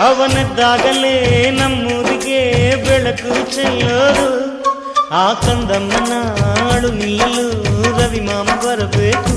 ಅವನದ್ದಾಗಲೇ ನಮ್ಮೂರಿಗೆ ಬೆಳಕು ಚೆಲ್ಲೋದು ಆ ಕಂದಮ್ಮನ ಆಳು ನಿಲ್ಲಲು ರವಿ ಮಾಮ ಬರಬೇಕು